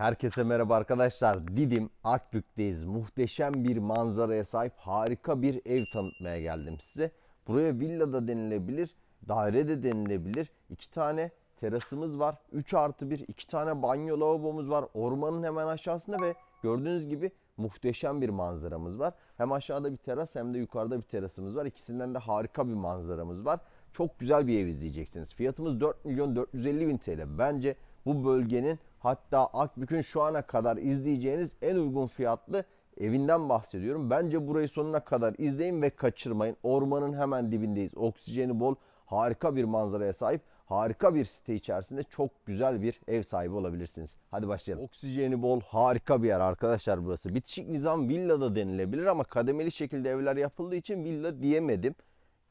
Herkese merhaba arkadaşlar. Didim Akbük'teyiz. Muhteşem bir manzaraya sahip harika bir ev tanıtmaya geldim size. Buraya villa da denilebilir, daire de denilebilir. İki tane terasımız var. 3 artı 1, iki tane banyo lavabomuz var. Ormanın hemen aşağısında ve gördüğünüz gibi muhteşem bir manzaramız var. Hem aşağıda bir teras hem de yukarıda bir terasımız var. İkisinden de harika bir manzaramız var. Çok güzel bir ev izleyeceksiniz. Fiyatımız 4 milyon 450 bin TL. Bence bu bölgenin hatta Akbük'ün şu ana kadar izleyeceğiniz en uygun fiyatlı evinden bahsediyorum. Bence burayı sonuna kadar izleyin ve kaçırmayın. Ormanın hemen dibindeyiz. Oksijeni bol, harika bir manzaraya sahip, harika bir site içerisinde çok güzel bir ev sahibi olabilirsiniz. Hadi başlayalım. Oksijeni bol, harika bir yer arkadaşlar burası. Bitişik nizam villa da denilebilir ama kademeli şekilde evler yapıldığı için villa diyemedim.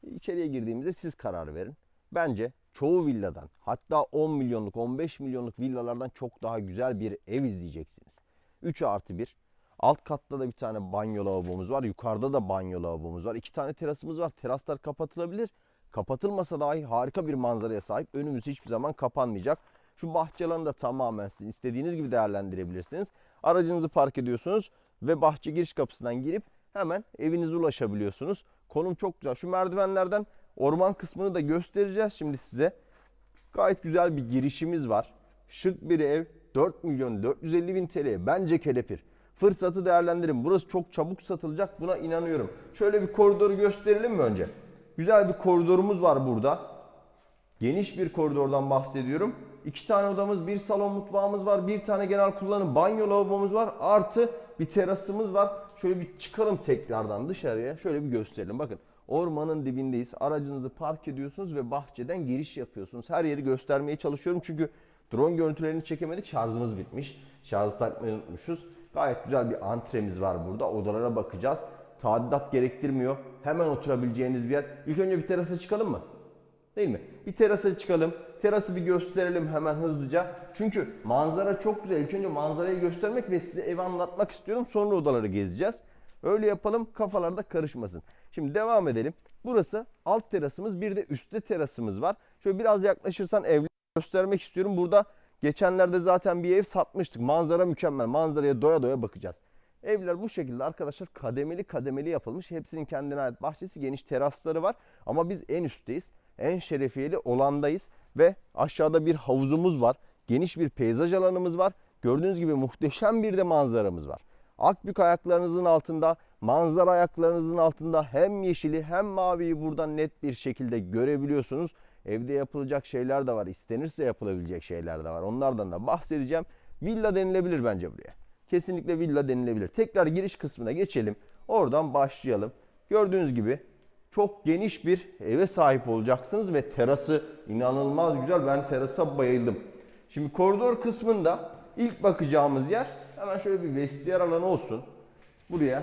İçeriye girdiğimizde siz karar verin. Bence çoğu villadan hatta 10 milyonluk 15 milyonluk villalardan çok daha güzel bir ev izleyeceksiniz. 3 artı 1. Alt katta da bir tane banyo lavabomuz var. Yukarıda da banyo lavabomuz var. İki tane terasımız var. Teraslar kapatılabilir. Kapatılmasa dahi harika bir manzaraya sahip. Önümüz hiçbir zaman kapanmayacak. Şu bahçe alanı da tamamen sizin istediğiniz gibi değerlendirebilirsiniz. Aracınızı park ediyorsunuz ve bahçe giriş kapısından girip hemen evinize ulaşabiliyorsunuz. Konum çok güzel. Şu merdivenlerden orman kısmını da göstereceğiz şimdi size. Gayet güzel bir girişimiz var. Şık bir ev. 4 milyon 450 bin TL. Bence kelepir. Fırsatı değerlendirin. Burası çok çabuk satılacak. Buna inanıyorum. Şöyle bir koridoru gösterelim mi önce? Güzel bir koridorumuz var burada. Geniş bir koridordan bahsediyorum. İki tane odamız, bir salon mutfağımız var, bir tane genel kullanım banyo lavabomuz var. Artı bir terasımız var. Şöyle bir çıkalım tekrardan dışarıya. Şöyle bir gösterelim. Bakın ormanın dibindeyiz. Aracınızı park ediyorsunuz ve bahçeden giriş yapıyorsunuz. Her yeri göstermeye çalışıyorum çünkü drone görüntülerini çekemedik. Şarjımız bitmiş. Şarjı takmayı unutmuşuz. Gayet güzel bir antremiz var burada. Odalara bakacağız. Tadilat gerektirmiyor. Hemen oturabileceğiniz bir yer. İlk önce bir terasa çıkalım mı? Değil mi? Bir terasa çıkalım. Terası bir gösterelim hemen hızlıca. Çünkü manzara çok güzel. İlk önce manzarayı göstermek ve size evi anlatmak istiyorum. Sonra odaları gezeceğiz. Öyle yapalım kafalarda karışmasın. Şimdi devam edelim. Burası alt terasımız. Bir de üstte terasımız var. Şöyle biraz yaklaşırsan evleri göstermek istiyorum. Burada geçenlerde zaten bir ev satmıştık. Manzara mükemmel. Manzaraya doya doya bakacağız. Evler bu şekilde arkadaşlar kademeli kademeli yapılmış. Hepsinin kendine ait bahçesi, geniş terasları var. Ama biz en üstteyiz. En şerefiyeli olandayız ve aşağıda bir havuzumuz var. Geniş bir peyzaj alanımız var. Gördüğünüz gibi muhteşem bir de manzaramız var. Akbük ayaklarınızın altında, manzara ayaklarınızın altında hem yeşili hem maviyi buradan net bir şekilde görebiliyorsunuz. Evde yapılacak şeyler de var. İstenirse yapılabilecek şeyler de var. Onlardan da bahsedeceğim. Villa denilebilir bence buraya. Kesinlikle villa denilebilir. Tekrar giriş kısmına geçelim. Oradan başlayalım. Gördüğünüz gibi çok geniş bir eve sahip olacaksınız ve terası inanılmaz güzel. Ben terasa bayıldım. Şimdi koridor kısmında ilk bakacağımız yer hemen şöyle bir vestiyer alanı olsun. Buraya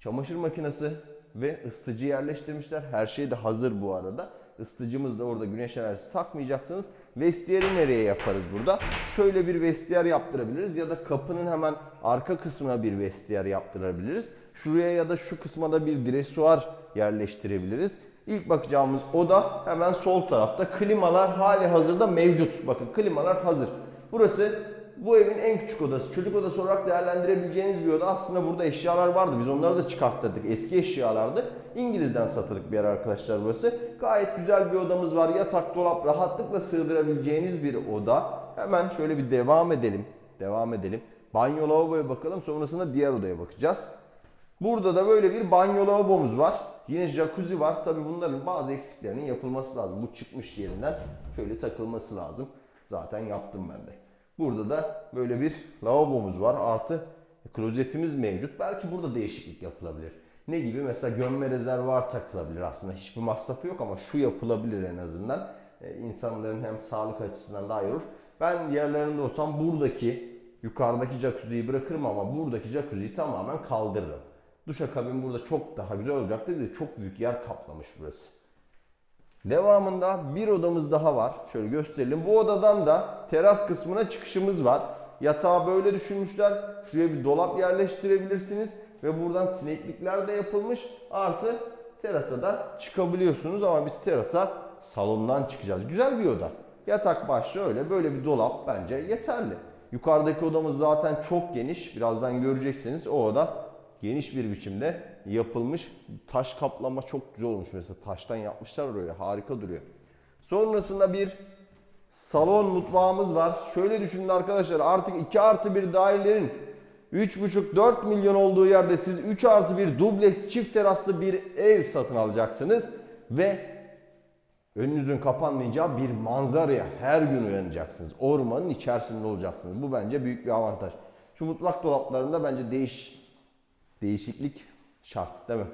çamaşır makinesi ve ısıtıcı yerleştirmişler. Her şey de hazır bu arada. Isıtıcımız da orada güneş enerjisi takmayacaksınız. Vestiyeri nereye yaparız burada? Şöyle bir vestiyer yaptırabiliriz ya da kapının hemen arka kısmına bir vestiyer yaptırabiliriz. Şuraya ya da şu kısma da bir dresuar yerleştirebiliriz. İlk bakacağımız oda hemen sol tarafta. Klimalar hali hazırda mevcut. Bakın klimalar hazır. Burası bu evin en küçük odası. Çocuk odası olarak değerlendirebileceğiniz bir oda. Aslında burada eşyalar vardı. Biz onları da çıkarttırdık. Eski eşyalardı. İngiliz'den satılık bir yer arkadaşlar burası. Gayet güzel bir odamız var. Yatak, dolap rahatlıkla sığdırabileceğiniz bir oda. Hemen şöyle bir devam edelim. Devam edelim. Banyo lavaboya bakalım. Sonrasında diğer odaya bakacağız. Burada da böyle bir banyo lavabomuz var. Yine jacuzzi var. Tabi bunların bazı eksiklerinin yapılması lazım. Bu çıkmış yerinden şöyle takılması lazım. Zaten yaptım ben de. Burada da böyle bir lavabomuz var. Artı klozetimiz mevcut. Belki burada değişiklik yapılabilir. Ne gibi? Mesela gömme rezervuar takılabilir. Aslında hiçbir masrafı yok ama şu yapılabilir en azından. Ee, insanların hem sağlık açısından daha iyi olur. Ben yerlerinde olsam buradaki yukarıdaki jacuzziyi bırakırım ama buradaki jacuzziyi tamamen kaldırırım. Duşakabin burada çok daha güzel olacaktır. Bir de çok büyük yer kaplamış burası. Devamında bir odamız daha var. Şöyle gösterelim. Bu odadan da teras kısmına çıkışımız var. Yatağı böyle düşünmüşler. Şuraya bir dolap yerleştirebilirsiniz. Ve buradan sineklikler de yapılmış. Artı terasa da çıkabiliyorsunuz. Ama biz terasa salondan çıkacağız. Güzel bir oda. Yatak başlı öyle. Böyle bir dolap bence yeterli. Yukarıdaki odamız zaten çok geniş. Birazdan göreceksiniz. O oda geniş bir biçimde yapılmış. Taş kaplama çok güzel olmuş mesela. Taştan yapmışlar öyle harika duruyor. Sonrasında bir salon mutfağımız var. Şöyle düşünün arkadaşlar artık 2 artı 1 dairelerin 3,5-4 milyon olduğu yerde siz 3 artı 1 dubleks çift teraslı bir ev satın alacaksınız. Ve önünüzün kapanmayacağı bir manzaraya her gün uyanacaksınız. Ormanın içerisinde olacaksınız. Bu bence büyük bir avantaj. Şu mutfak dolaplarında bence değiş değişiklik şart değil mi?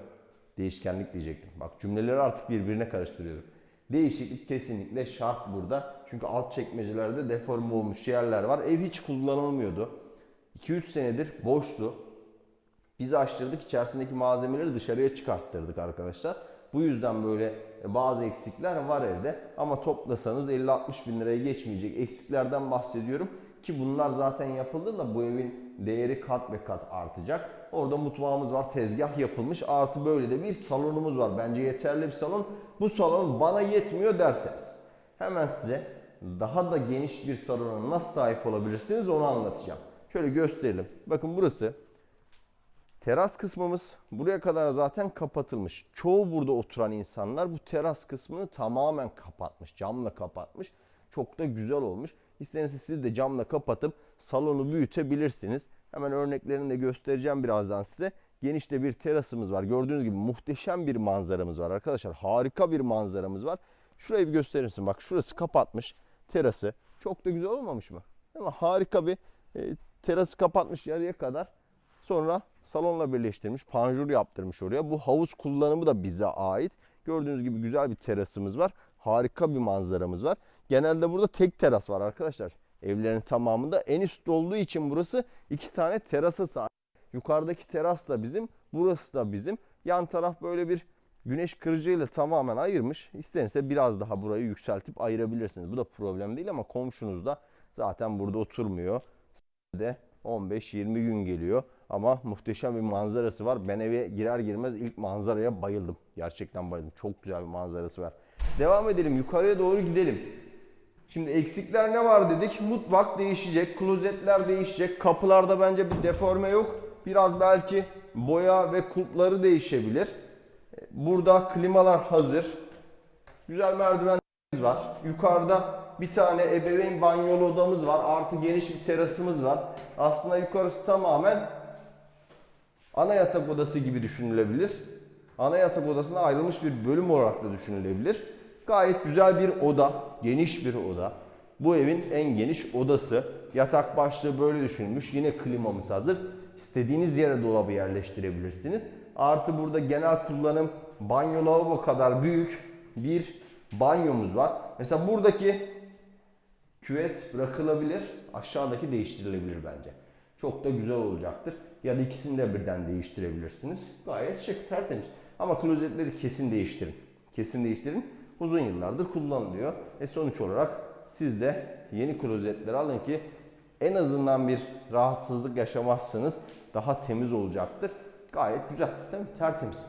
Değişkenlik diyecektim. Bak cümleleri artık birbirine karıştırıyorum. Değişiklik kesinlikle şart burada. Çünkü alt çekmecelerde deforme olmuş yerler var. Ev hiç kullanılmıyordu. 2-3 senedir boştu. Biz açtırdık içerisindeki malzemeleri dışarıya çıkarttırdık arkadaşlar. Bu yüzden böyle bazı eksikler var evde. Ama toplasanız 50-60 bin liraya geçmeyecek eksiklerden bahsediyorum. Ki bunlar zaten yapıldığında bu evin değeri kat ve kat artacak. Orada mutfağımız var, tezgah yapılmış. Artı böyle de bir salonumuz var. Bence yeterli bir salon. Bu salon bana yetmiyor derseniz. Hemen size daha da geniş bir salona nasıl sahip olabilirsiniz onu anlatacağım. Şöyle gösterelim. Bakın burası Teras kısmımız buraya kadar zaten kapatılmış. Çoğu burada oturan insanlar bu teras kısmını tamamen kapatmış. Camla kapatmış. Çok da güzel olmuş. İsterseniz siz de camla kapatıp salonu büyütebilirsiniz. Hemen örneklerini de göstereceğim birazdan size. Genişte bir terasımız var. Gördüğünüz gibi muhteşem bir manzaramız var arkadaşlar. Harika bir manzaramız var. Şurayı bir gösterir misin? Bak şurası kapatmış terası. Çok da güzel olmamış mı? Ama harika bir e, terası kapatmış yarıya kadar. Sonra salonla birleştirmiş, panjur yaptırmış oraya. Bu havuz kullanımı da bize ait. Gördüğünüz gibi güzel bir terasımız var. Harika bir manzaramız var. Genelde burada tek teras var arkadaşlar. Evlerin tamamında en üstte olduğu için burası iki tane terasa sahip. Yukarıdaki teras da bizim, burası da bizim. Yan taraf böyle bir güneş kırıcıyla tamamen ayırmış. İstenirse biraz daha burayı yükseltip ayırabilirsiniz. Bu da problem değil ama komşunuz da zaten burada oturmuyor. De 15-20 gün geliyor. Ama muhteşem bir manzarası var. Ben eve girer girmez ilk manzaraya bayıldım. Gerçekten bayıldım. Çok güzel bir manzarası var. Devam edelim. Yukarıya doğru gidelim. Şimdi eksikler ne var dedik? Mutfak değişecek, klozetler değişecek. Kapılarda bence bir deforme yok. Biraz belki boya ve kulpları değişebilir. Burada klimalar hazır. Güzel merdivenlerimiz var. Yukarıda bir tane ebeveyn banyolu odamız var. Artı geniş bir terasımız var. Aslında yukarısı tamamen ana yatak odası gibi düşünülebilir. Ana yatak odasına ayrılmış bir bölüm olarak da düşünülebilir. Gayet güzel bir oda, geniş bir oda. Bu evin en geniş odası. Yatak başlığı böyle düşünülmüş. Yine klimamız hazır. İstediğiniz yere dolabı yerleştirebilirsiniz. Artı burada genel kullanım banyo lavabo kadar büyük bir banyomuz var. Mesela buradaki küvet bırakılabilir. Aşağıdaki değiştirilebilir bence. Çok da güzel olacaktır. Ya da ikisini de birden değiştirebilirsiniz. Gayet şık, tertemiz. Ama klozetleri kesin değiştirin. Kesin değiştirin. Uzun yıllardır kullanılıyor. E sonuç olarak siz de yeni klozetleri alın ki en azından bir rahatsızlık yaşamazsınız. Daha temiz olacaktır. Gayet güzel. Değil mi? Tertemiz.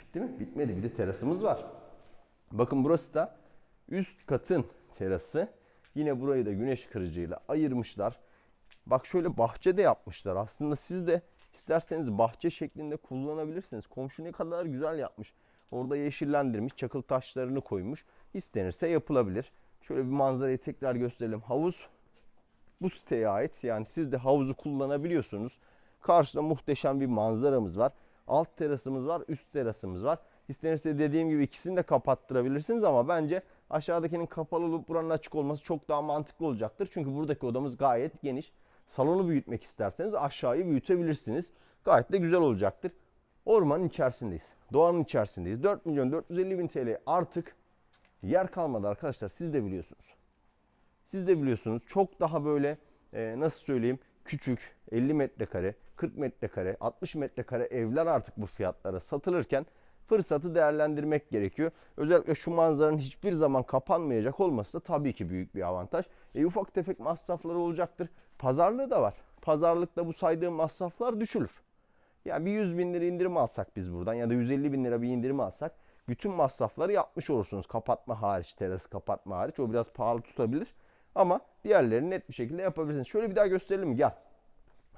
Bitti mi? Bitmedi. Bir de terasımız var. Bakın burası da üst katın terası. Yine burayı da güneş kırıcıyla ayırmışlar. Bak şöyle bahçe de yapmışlar. Aslında siz de isterseniz bahçe şeklinde kullanabilirsiniz. Komşu ne kadar güzel yapmış. Orada yeşillendirmiş, çakıl taşlarını koymuş. İstenirse yapılabilir. Şöyle bir manzarayı tekrar gösterelim. Havuz bu siteye ait. Yani siz de havuzu kullanabiliyorsunuz. Karşıda muhteşem bir manzaramız var. Alt terasımız var, üst terasımız var. İstenirse dediğim gibi ikisini de kapattırabilirsiniz ama bence aşağıdakinin kapalı olup buranın açık olması çok daha mantıklı olacaktır. Çünkü buradaki odamız gayet geniş. Salonu büyütmek isterseniz aşağıyı büyütebilirsiniz. Gayet de güzel olacaktır. Ormanın içerisindeyiz. Doğanın içerisindeyiz. 4 milyon 450 bin TL artık yer kalmadı arkadaşlar. Siz de biliyorsunuz. Siz de biliyorsunuz çok daha böyle e, nasıl söyleyeyim küçük 50 metrekare, 40 metrekare, 60 metrekare evler artık bu fiyatlara satılırken fırsatı değerlendirmek gerekiyor. Özellikle şu manzaranın hiçbir zaman kapanmayacak olması da tabii ki büyük bir avantaj. E, ufak tefek masrafları olacaktır. Pazarlığı da var. Pazarlıkta bu saydığım masraflar düşülür. Yani bir 100 bin lira indirim alsak biz buradan ya da 150 bin lira bir indirim alsak bütün masrafları yapmış olursunuz. Kapatma hariç, terası kapatma hariç. O biraz pahalı tutabilir. Ama diğerlerini net bir şekilde yapabilirsiniz. Şöyle bir daha gösterelim? Gel.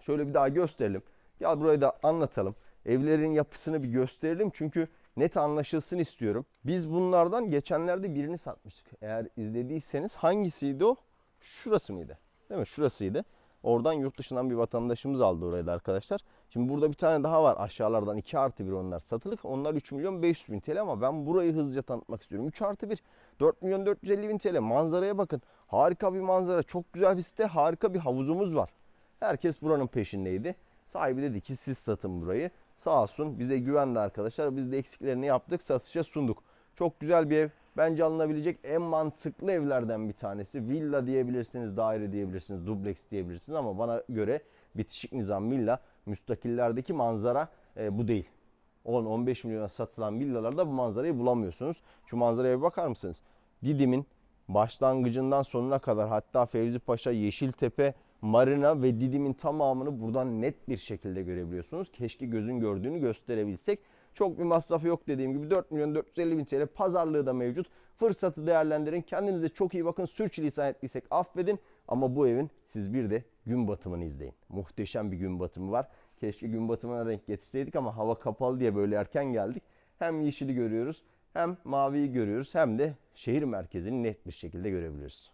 Şöyle bir daha gösterelim. Gel burayı da anlatalım. Evlerin yapısını bir gösterelim çünkü net anlaşılsın istiyorum. Biz bunlardan geçenlerde birini satmıştık. Eğer izlediyseniz hangisiydi o? Şurası mıydı? Değil mi? Şurasıydı. Oradan yurt dışından bir vatandaşımız aldı orayı da arkadaşlar. Şimdi burada bir tane daha var aşağılardan 2 artı 1 onlar satılık. Onlar 3 milyon 500 bin TL ama ben burayı hızlıca tanıtmak istiyorum. 3 artı 1 4 milyon 450 bin TL manzaraya bakın. Harika bir manzara çok güzel bir site harika bir havuzumuz var. Herkes buranın peşindeydi. Sahibi dedi ki siz satın burayı. Sağ olsun bize güvendi arkadaşlar. Biz de eksiklerini yaptık satışa sunduk. Çok güzel bir ev. Bence alınabilecek en mantıklı evlerden bir tanesi. Villa diyebilirsiniz, daire diyebilirsiniz, dubleks diyebilirsiniz ama bana göre bitişik nizam villa, müstakillerdeki manzara e, bu değil. 10-15 milyona satılan villalarda bu manzarayı bulamıyorsunuz. Şu manzaraya bakar mısınız? Didim'in başlangıcından sonuna kadar hatta Fevzi Paşa, Yeşiltepe, Marina ve Didim'in tamamını buradan net bir şekilde görebiliyorsunuz. Keşke gözün gördüğünü gösterebilsek. Çok bir masrafı yok dediğim gibi 4 milyon 450 bin TL pazarlığı da mevcut. Fırsatı değerlendirin. Kendinize çok iyi bakın. Sürçülisan ettiysek affedin. Ama bu evin siz bir de gün batımını izleyin. Muhteşem bir gün batımı var. Keşke gün batımına denk getirseydik ama hava kapalı diye böyle erken geldik. Hem yeşili görüyoruz hem maviyi görüyoruz hem de şehir merkezini net bir şekilde görebiliyoruz.